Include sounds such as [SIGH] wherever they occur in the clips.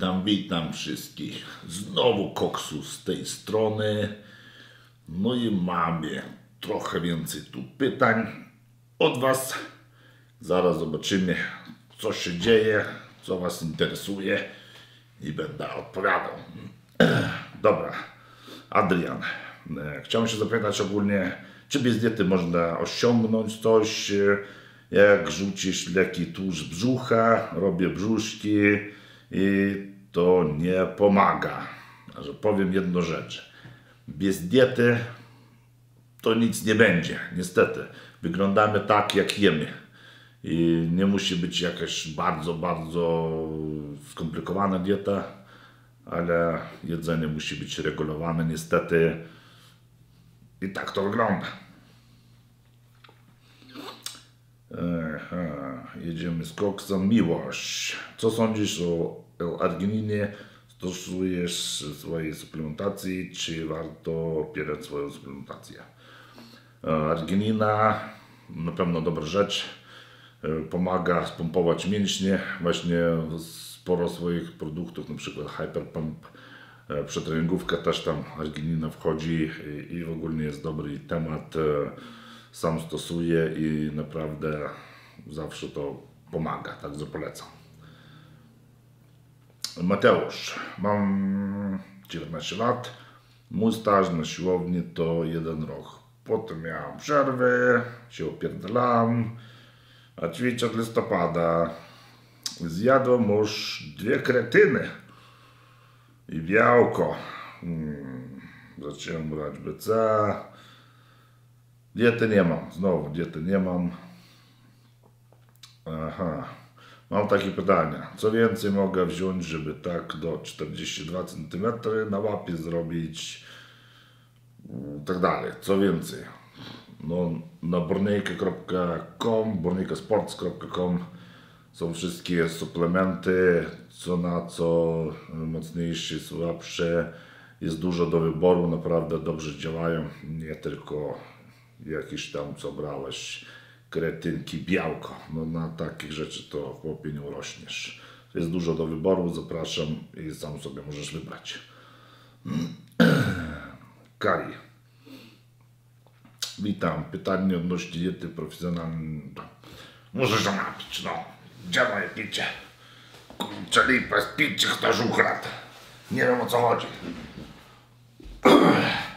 Witam, witam wszystkich. Znowu Koksu z tej strony. No i mamy trochę więcej tu pytań od Was. Zaraz zobaczymy, co się dzieje, co Was interesuje i będę odpowiadał. [CLEARS THROAT] Dobra, Adrian. e, Chciałem się zapytać ogólnie, czy bez diety można osiągnąć coś, jak rzucić leki tłuszcz brzucha, robię brzuszki i to nie pomaga. Że powiem jedną rzecz. Bez diety to nic nie będzie, niestety. Wyglądamy tak, jak jemy. I nie musi być jakaś bardzo, bardzo skomplikowana dieta, ale jedzenie musi być regulowane, niestety. I tak to wygląda. Aha, jedziemy z koksem. Miłość. Co sądzisz o L-argininie? Stosujesz swojej suplementacji, czy warto opierać swoją suplementację? Arginina na pewno dobra rzecz. Pomaga spompować mięśnie. Właśnie sporo swoich produktów, na przykład Hyperpump, przetreningówka też tam arginina wchodzi i, i ogólnie jest dobry temat. E, Sam stosuję i naprawdę zawsze to pomaga, także polecam. Mateusz, mam 19 lat. Mój staż na siłowni to jeden rok. Potem miałem przerwę, się opierdalam, a ćwiczę od listopada. Zjadłem już dwie kretyny i białko. Hmm. Zacząłem brać BC. Diety nie mam, znowu diety nie mam. Aha. Mam takie pytania. Co więcej mogę wziąć, żeby tak do 42 cm na łapie zrobić? i Tak dalej. Co więcej? No, na bornejka.com, bornejkasports.com są wszystkie suplementy, co na co mocniejsze, słabsze. Jest dużo do wyboru, naprawdę dobrze działają. Nie tylko jakieś tam, co brałeś, kretynki, białko. No na takich rzeczy to chłopie nie urośniesz. Jest dużo do wyboru, zapraszam i sam sobie możesz wybrać. [CLEARS THROAT] Kari. Witam. Pytanie odnośnie diety profesjonalnej. Muszę się napić, no. Gdzie moje picie? Kurczę lipa, picie ktoś. Nie wiem o co chodzi. [CLEARS THROAT]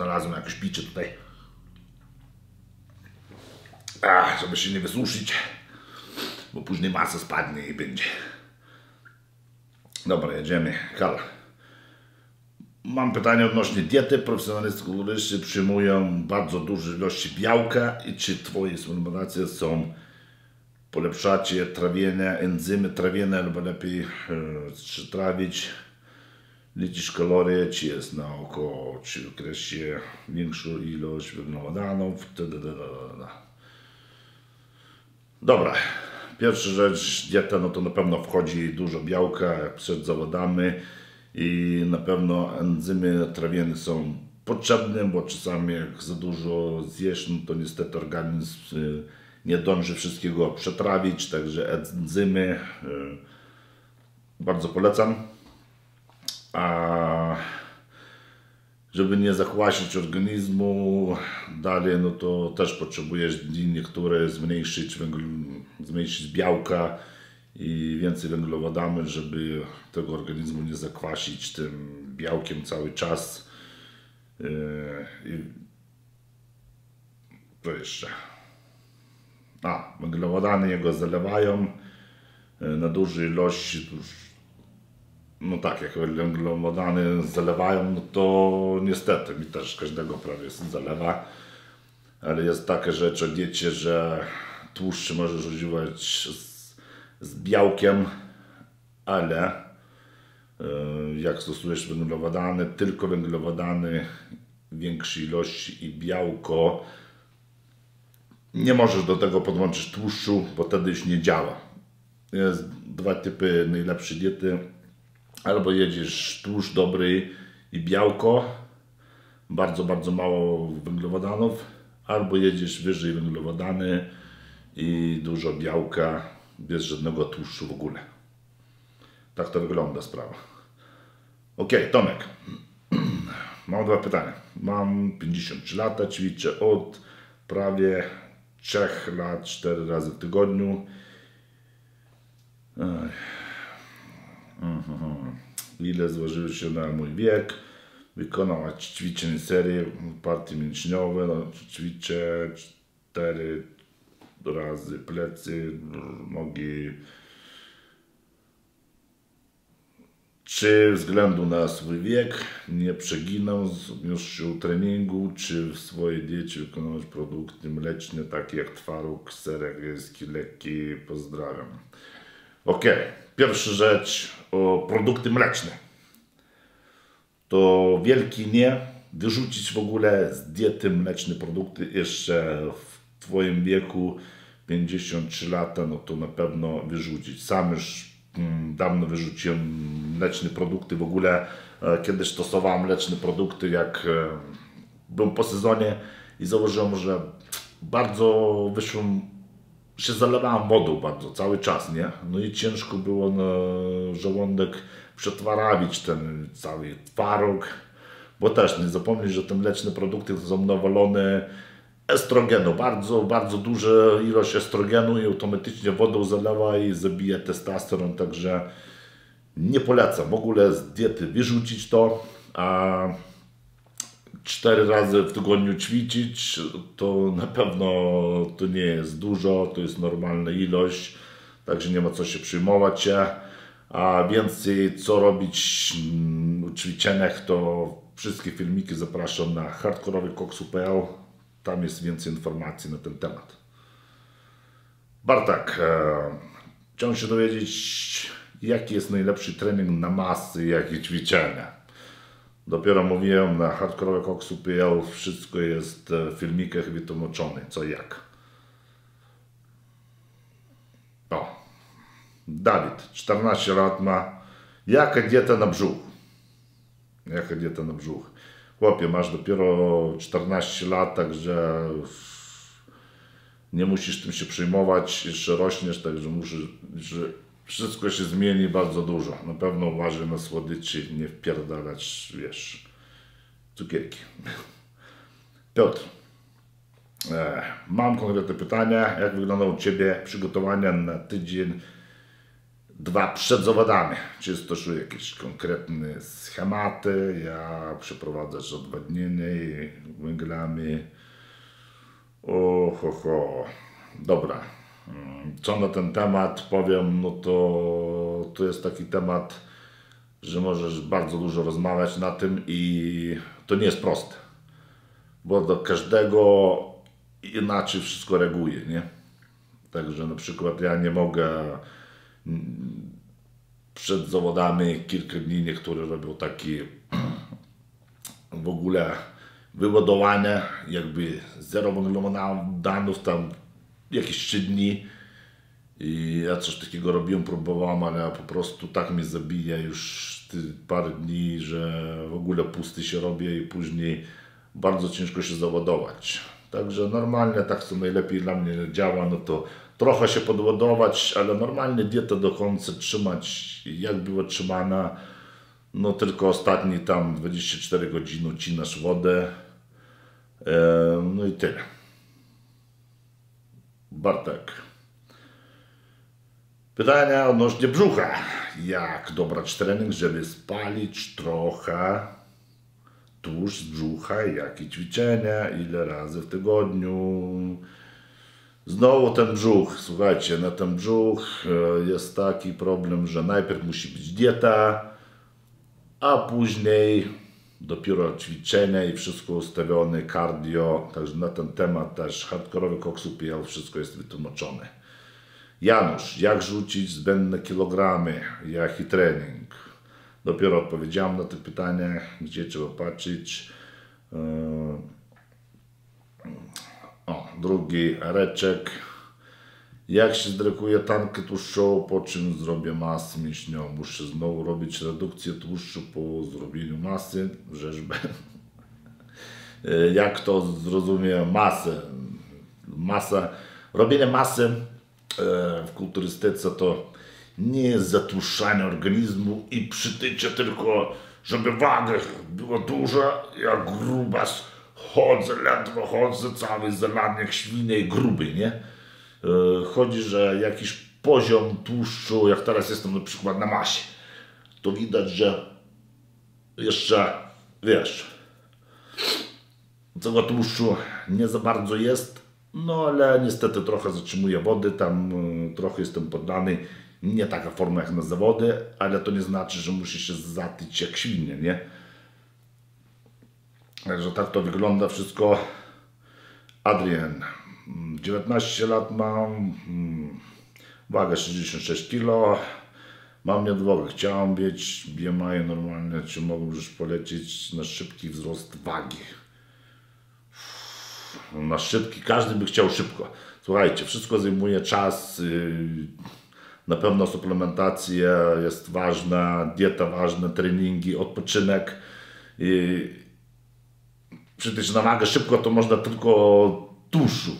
O, znalazłem jakieś picie tutaj. Ach, żeby się nie wysuszyć, bo później masa spadnie i będzie. Dobra, jedziemy. Hal. Mam pytanie odnośnie diety. Profesjonalistcy kulturyści przyjmują bardzo duże ilości białka i czy Twoje suplementacje są polepszacie trawienia, enzymy trawienne, albo lepiej e, czy trawić liczysz kalorie, czy jest na oko, czy okresie większą ilość węglowodanów. Dobra, pierwsza rzecz, dieta, no to na pewno wchodzi dużo białka przed zawodami i na pewno enzymy trawienne są potrzebne, bo czasami jak za dużo zjesz, no to niestety organizm y, nie dąży wszystkiego przetrawić, także enzymy y, bardzo polecam a żeby nie zachłasić organizmu dalej, no to też potrzebujesz niektóre zmniejszyć, węgl, zmniejszyć białka i więcej węglowodanów, żeby tego organizmu nie zakwasić tym białkiem cały czas. Yy, I to jeszcze. A, węglowodany jego zalewają yy, na duże ilości, no tak, jak węglowodany zalewają, no to niestety mi też każdego prawie zalewa. Ale jest taka rzecz o diecie, że tłuszczy możesz używać z, z białkiem ale e, jak stosujesz węglowodany, tylko węglowodany większej ilości i białko, nie możesz do tego podłączyć tłuszczu, bo wtedy już nie działa. Jest dwa typy najlepszej diety. Albo jedziesz tłuszcz dobry i białko, bardzo, bardzo mało węglowodanów, albo jedziesz wyżej węglowodany i dużo białka, bez żadnego tłuszczu w ogóle. Tak to wygląda sprawa. Ok, Tomek. [CLEARS THROAT] Mam dwa pytania. Mam 53 lata, ćwiczę od prawie 3 lat, 4 razy w tygodniu. Ile złożyły się na mój wiek? Wykonać ćwiczeń serię, partie mięśniowe. No, ćwiczę 4 razy plecy, nogi. Czy względu na swój wiek nie przeginam z dłuższego treningu, czy w swojej diecie wykonywać produkty mleczne, takie jak twaróg, serek lekki? Pozdrawiam. Ok, pierwsza rzecz produkty mleczne. To wielki nie wyrzucić w ogóle z diety mleczne produkty jeszcze w Twoim wieku 53 lata, no to na pewno wyrzucić. Sam już mm, dawno wyrzuciłem mleczne produkty. W ogóle e, kiedyś stosowałem mleczne produkty, jak e, byłem po sezonie i założyłem, że bardzo wyszłem, się zalewałem wodą bardzo cały czas, nie? No i ciężko było na żołądek przetwarawić ten cały twaróg, bo też nie zapomnij, że te mleczne produkty są nawalone estrogenu, bardzo, bardzo duża ilość estrogenu i automatycznie wodą zalewa i zabija testosteron, także nie polecam w ogóle z diety wyrzucić to, a cztery razy w tygodniu ćwiczyć, to na pewno to nie jest dużo, to jest normalna ilość, także nie ma co się przyjmować. A więcej co robić w ćwiczeniach, to wszystkie filmiki zapraszam na hardkorowy.koksu.pl. Tam jest więcej informacji na ten temat. Bartak, e, chciałem się dowiedzieć, jaki jest najlepszy trening na masy, jakie ćwiczenia. Dopiero mówiłem na hardkorowy.koksu.pl, wszystko jest w filmikach wytłumaczone, co jak. O. Dawid, 14 lat ma. Jaka dieta na brzuch? Jaka dieta na brzuch? Chłopie, masz dopiero 14 lat, także nie musisz tym się przejmować, jeszcze rośniesz, także muszę, że wszystko się zmieni bardzo dużo. Na pewno uważaj na słodyczy, nie wpierdalać, wiesz, cukierki. Piotr, e, mam konkretne pytania. Jak wyglądają u Ciebie przygotowania na tydzień dwa przed zawodami. Czy stosuję jakieś konkretne schematy, ja przeprowadzać odwadnienie węglami. Oho, ho. Dobra. Co na ten temat powiem, no to to jest taki temat, że możesz bardzo dużo rozmawiać na tym i to nie jest proste. Bo do każdego inaczej wszystko reaguje, nie? Także na przykład ja nie mogę przed zawodami kilka dni niektórzy robią takie w ogóle wyładowanie, jakby zero węglowodanów tam jakieś trzy dni i ja coś takiego robiłem, próbowałem, ale po prostu tak mnie zabija już parę dni, że w ogóle pusty się robię i później bardzo ciężko się załadować. Także normalnie tak co najlepiej dla mnie działa, no to trochę się podładować, ale normalnie dietę do końca trzymać jak była trzymana. No tylko ostatni tam 24 godziny ucinasz wodę. No i tyle. Bartek. Pytania odnośnie brzucha. Jak dobrać trening, żeby spalić trochę tłuszcz z brzucha, jakie ćwiczenia, ile razy w tygodniu. Znowu ten brzuch, słuchajcie, na ten brzuch e, jest taki problem, że najpierw musi być dieta, a później dopiero ćwiczenia i wszystko ustawione, cardio, także na ten temat też hardkorowy koksu PL wszystko jest wytłumaczone. Janusz, jak rzucić zbędne kilogramy, jaki trening? Dopiero odpowiedziałem na te pytania, gdzie trzeba patrzeć. Yy, O, drugi reczek. Jak się zdrekuje tankę tłuszczową, po czym zrobię masę mięśniową? Muszę znowu robić redukcję tłuszczu po zrobieniu masy, rzeźbę. Yy, [LAUGHS] Jak to zrozumie masę? Masa, robienie masy e, w kulturystyce to nie jest zatłuszczanie organizmu i przytycie tylko, żeby waga była duża, jak grubas. Chodzę, ledwo chodzę, cały zelany jak świnia i gruby, nie? E, Chodzi, że jakiś poziom tłuszczu, jak teraz jestem na przykład na masie, to widać, że jeszcze, wiesz, tego tłuszczu nie za bardzo jest, no ale niestety trochę zatrzymuje wody, tam y, trochę jestem poddany. Nie taka forma jak na zawody, ale to nie znaczy, że musi się zatyć jak świnie, nie? Także tak to wygląda wszystko. Adrian, 19 lat mam, mm, wagę 66 kg, mam nadwagę, chciałem mieć BMI normalne, czy mogę już polecieć na szybki wzrost wagi? na szybki, każdy by chciał szybko. Słuchajcie, wszystko zajmuje czas. yy, Na pewno suplementacja jest ważna, dieta ważna, treningi, odpoczynek. I Przytyć na wagę szybko to można tylko tłuszczu.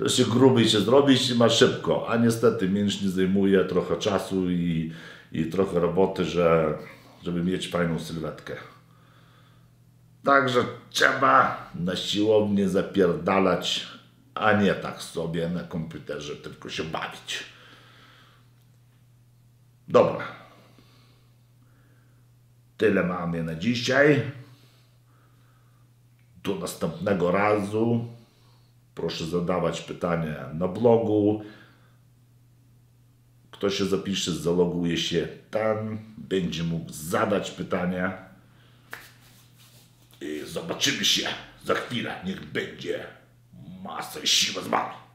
Że [LAUGHS] się gruby się zrobić i ma szybko, a niestety mięśnie zajmuje trochę czasu i, i trochę roboty, że, żeby mieć fajną sylwetkę. Także trzeba na siłownię zapierdalać, a nie tak sobie na komputerze tylko się bawić. Dobra. Tyle mamy na dzisiaj. Do następnego razu. Proszę zadawać pytania na blogu. Kto się zapisze, zaloguje się tam, będzie mógł zadać pytania. I zobaczymy się za chwilę. Niech będzie masa i siła z wami.